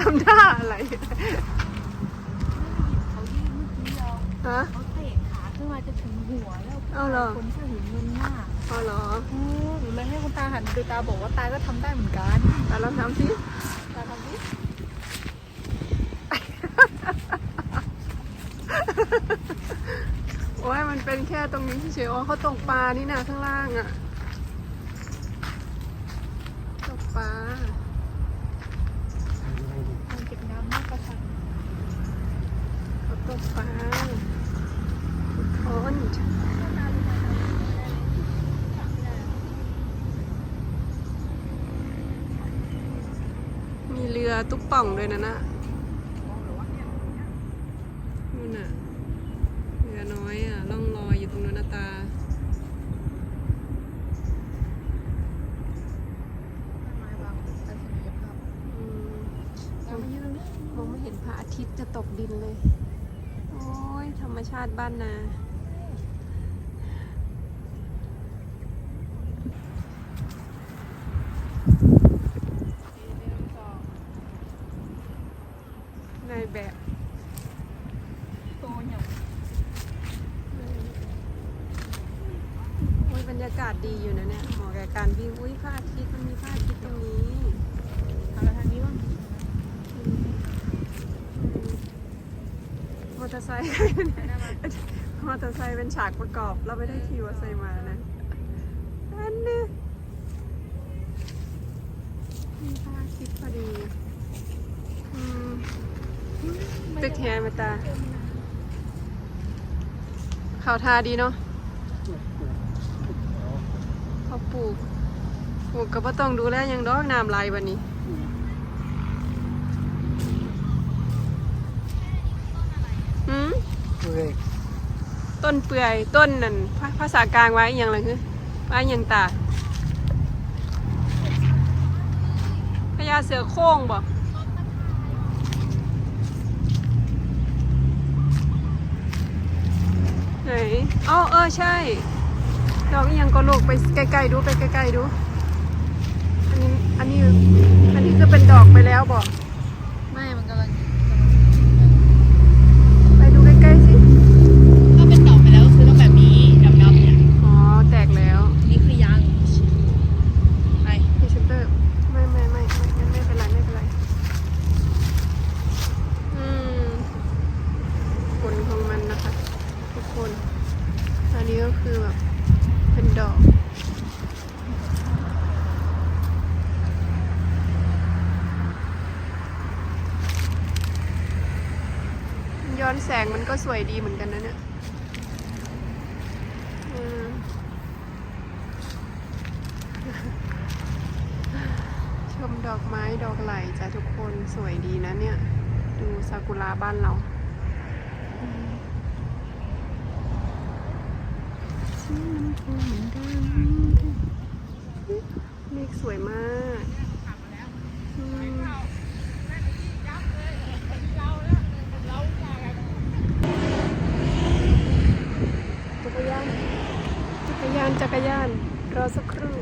ทำท่าอะไรเขายื่นเมื่อกี้เราฮะเขาเตะขาขึ้นมาจะถึงหัวแล้วเอาเหรอคนเสื้อหูเงินมากอ๋อเหรอเออหนูเลยให้คุณตาหันดูตาบอกว่าตาก็ทำได้เหมือนกันแต่ลองทำสิตาทำดิโอ้ยมันเป็นแค่ตรงนี้เฉยๆอ๋อเขาตกปลานี่นะข้างล่างอะตกปลา มันเก็บน้ำมากกว่าฉัน เขาต กปลาทุกคนมีเรือตุ๊กป่องด้วยนะน่ะนู่นน่ะ เรือน้อยอะล่องลอยอยู่ตรงนั้นนะตาไม้บางแต่ศักยภาพอืมตามายืนนี่มองไม่เห็นพระอาทิตย์จะตกดินเลยโอ้ย ธรรมชาติบ้านนานายแบบโตอย่างโอ้ยบรรยากาศดีอยู่นะเนี่ยเหมาะกับการวิ่ง อุ้ยพระอาทิตย์มันมีพระอาทิตย์ตรงนี้ ทางทางนี้บ้าง มอ เตอร์ไซค์ มอเตอร์ไซค์เป็นฉากประกอบ เราไม่ได้ขี่มอเตอร์ไซค์มานะ อันนี้มีพระอาทิตย์พอดีตึกแฮมาตาเขาทาดีเนาะเขาปลูกปลูกก็บ่ต้องดูแลยังดอกน้ำไหลวันนี้ หืม เฮ้ยต้นเปื่อยต้นนั่นภาภาษากลางไว้อหย่างไรคือว่าอหย่างตาพญาเสือโคร่งบ่ไหนอ๋อเออใช่ดอกอหย่างก็ลูกไปใกล้ๆดูไปใกล้ๆดู อันนี้อันนี้อันนี้คือเป็นดอกไปแล้วบ่ ไม่มันกำลัง ไปดูใกล้ๆสิ ถ้าเป็นดอกไปแล้วคือต้องแบบนี้ดำๆเนี่ย อ๋อแตกแล้ว นี่คือยังไป พรีเซนเตอร์ไม่ไม่ไม่ไม่ไม่ไม่เป็นไรไม่เป็นไร อืมผลของมันนะคะ ทุกคน อันนี้ก็ คือแบบเป็นดอกย้อนแสงมันก็สวยดีเหมือนกันนะเนี่ยชมดอกไม้ดอกไหลจ้ะทุกคนสวยดีนะเนี่ย ดูซากุระบ้านเราสีน้ำพู เมฆสวยมากจักรยาน จักรยาน จักรยาน รอสักครู่